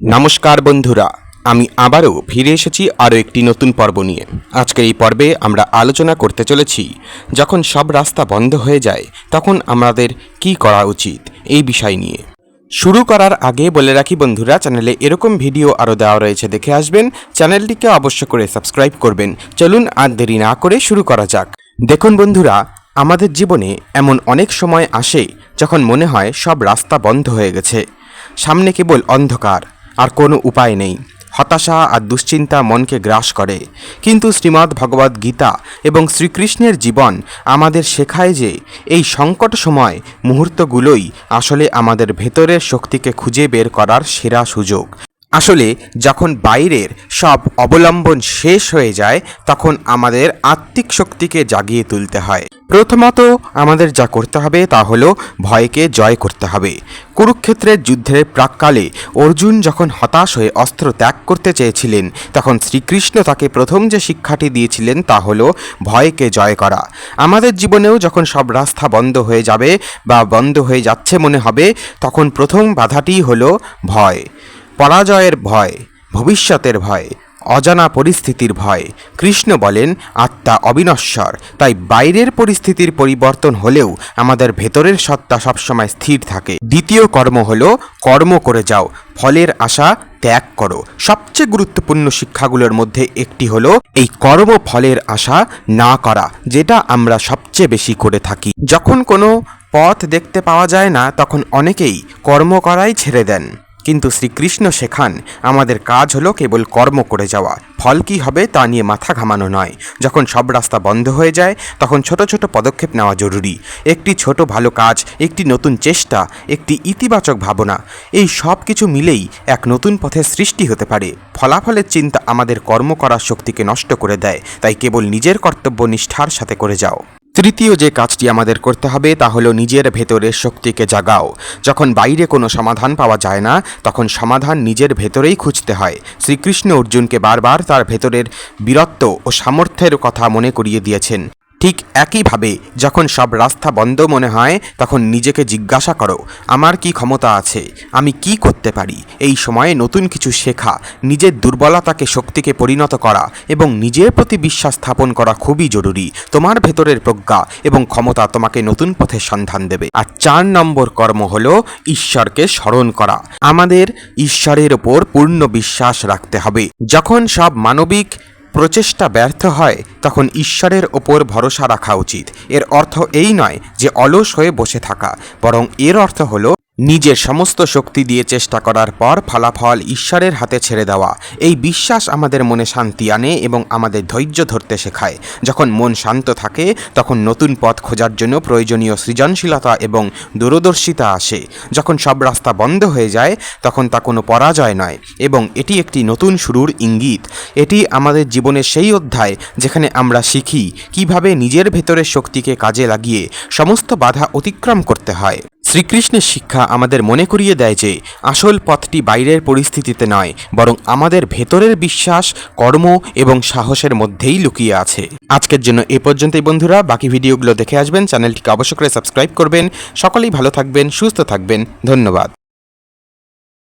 নমস্কার বন্ধুরা, আমি আবারও ফিরে এসেছি আরও একটি নতুন পর্ব নিয়ে। আজকের এই পর্বে আমরা আলোচনা করতে চলেছি, যখন সব রাস্তা বন্ধ হয়ে যায়, তখন আমাদের কি করা উচিত এই বিষয় নিয়ে। শুরু করার আগে বলে রাখি বন্ধুরা, চ্যানেলে এরকম ভিডিও আরও দেওয়া রয়েছে দেখে আসবেন, চ্যানেলটিকে অবশ্য করে সাবস্ক্রাইব করবেন। চলুন আর দেরি না করে শুরু করা যাক। দেখুন বন্ধুরা, আমাদের জীবনে এমন অনেক সময় আসে যখন মনে হয় সব রাস্তা বন্ধ হয়ে গেছে। সামনে কেবল অন্ধকার আর কোনো উপায় নেই। হতাশা আর দুশ্চিন্তা মনকে গ্রাস করে। কিন্তু শ্রীমদ্ ভগবদ্ গীতা এবং শ্রীকৃষ্ণের জীবন আমাদের শেখায় যে এই সংকট সময় মুহূর্তগুলোই আসলে আমাদের ভেতরের শক্তিকে খুঁজে বের করার সেরা সুযোগ। আসলে যখন বাইরের সব অবলম্বন শেষ হয়ে যায়, তখন আমাদের আত্মিক শক্তিকে জাগিয়ে তুলতে হয়। প্রথমত আমাদের যা করতে হবে তা হলো ভয়কে জয় করতে হবে। কুরুক্ষেত্রের যুদ্ধের প্রাককালে অর্জুন যখন হতাশ হয়ে অস্ত্র ত্যাগ করতে চেয়েছিলেন, তখন শ্রীকৃষ্ণ তাকে প্রথম যে শিক্ষাটি দিয়েছিলেন তা হলো ভয়কে জয় করা। আমাদের জীবনেও যখন সব রাস্তা বন্ধ হয়ে যাবে বা বন্ধ হয়ে যাচ্ছে মনে হবে, তখন প্রথম বাধাটি হলো ভয়। পরাজয়ের ভয়, ভবিষ্যতের ভয়, অজানা পরিস্থিতির ভয়। কৃষ্ণ বলেন, আত্মা অবিনশ্বর। তাই বাইরের পরিস্থিতির পরিবর্তন হলেও আমাদের ভেতরের সত্তা সবসময় স্থির থাকে। দ্বিতীয় কর্ম হল, কর্ম করে যাও, ফলের আশা ত্যাগ করো। সবচেয়ে গুরুত্বপূর্ণ শিক্ষাগুলোর মধ্যে একটি হলো, এই কর্ম ফলের আশা না করা, যেটা আমরা সবচেয়ে বেশি করে থাকি। যখন কোনো পথ দেখতে পাওয়া যায় না, তখন অনেকেই কর্ম করাই ছেড়ে দেন। কিন্তু শ্রীকৃষ্ণ শেখান আমাদের কাজ হলো কেবল কর্ম করে যাওয়া। ফল কী হবে তা নিয়ে মাথা ঘামানো নয়। যখন সব রাস্তা বন্ধ হয়ে যায়, তখন ছোট ছোট পদক্ষেপ নেওয়া জরুরি। একটি ছোট ভালো কাজ, একটি নতুন চেষ্টা, একটি ইতিবাচক ভাবনা, এই সব কিছু মিলেই এক নতুন পথের সৃষ্টি হতে পারে। ফলাফলের চিন্তা আমাদের কর্ম করার শক্তিকে নষ্ট করে দেয়। তাই কেবল নিজের কর্তব্য নিষ্ঠার সাথে করে যাও। তৃতীয় যে কাজটি আমাদের করতে হবে তা হলো নিজের ভেতরের শক্তিকে জাগাও। যখন বাইরে কোনো সমাধান পাওয়া যায় না, তখন সমাধান নিজের ভেতরেই খুঁজতে হয়। শ্রীকৃষ্ণ অর্জুনকে বারবার তার ভেতরের বীরত্ব ও সামর্থ্যের কথা মনে করিয়ে দিয়েছেন। ঠিক একইভাবে যখন সব রাস্তা বন্ধ মনে হয়, তখন নিজেকে জিজ্ঞাসা করো, আমার কি ক্ষমতা আছে? আমি কি করতে পারি? এই সময়ে নতুন কিছু শেখা, নিজের দুর্বলতাকে শক্তিকে পরিণত করা এবং নিজের প্রতি বিশ্বাস স্থাপন করা খুবই জরুরি। তোমার ভেতরের প্রজ্ঞা এবং ক্ষমতা তোমাকে নতুন পথের সন্ধান দেবে। আর চার নম্বর কর্ম হল ঈশ্বরকে স্মরণ করা। আমাদের ঈশ্বরের ওপর পূর্ণ বিশ্বাস রাখতে হবে। যখন সব মানবিক প্রচেষ্টা ব্যর্থ হয়, তখন ঈশ্বরের ওপর ভরসা রাখা উচিত। এর অর্থ এই নয় যে অলস হয়ে বসে থাকা, বরং এর অর্থ হলো নিজের সমস্ত শক্তি দিয়ে চেষ্টা করার পর ফলাফল ঈশ্বরের হাতে ছেড়ে দেওয়া। এই বিশ্বাস আমাদের মনে শান্তি আনে এবং আমাদের ধৈর্য ধরতে শেখায়। যখন মন শান্ত থাকে, তখন নতুন পথ খোঁজার জন্য প্রয়োজনীয় সৃজনশীলতা এবং দূরদর্শিতা আসে। যখন সব রাস্তা বন্ধ হয়ে যায়, তখন তা কোনো পরাজয় নয় এবং এটি একটি নতুন শুরুর ইঙ্গিত। এটি আমাদের জীবনের সেই অধ্যায় যেখানে আমরা শিখি কীভাবে নিজের ভেতরের শক্তিকে কাজে লাগিয়ে সমস্ত বাধা অতিক্রম করতে হয়। শ্রীকৃষ্ণের শিক্ষা আমাদের মনে করিয়ে দেয় যে, আসল পথটি বাইরের পরিস্থিতিতে নয়, বরং আমাদের ভেতরের বিশ্বাস, কর্ম এবং সাহসের মধ্যেই লুকিয়ে আছে। আজকের জন্য এ পর্যন্তই বন্ধুরা, বাকি ভিডিওগুলো দেখে আসবেন, চ্যানেলটিকে অবশ্য করে সাবস্ক্রাইব করবেন। সকলেই ভালো থাকবেন, সুস্থ থাকবেন, ধন্যবাদ।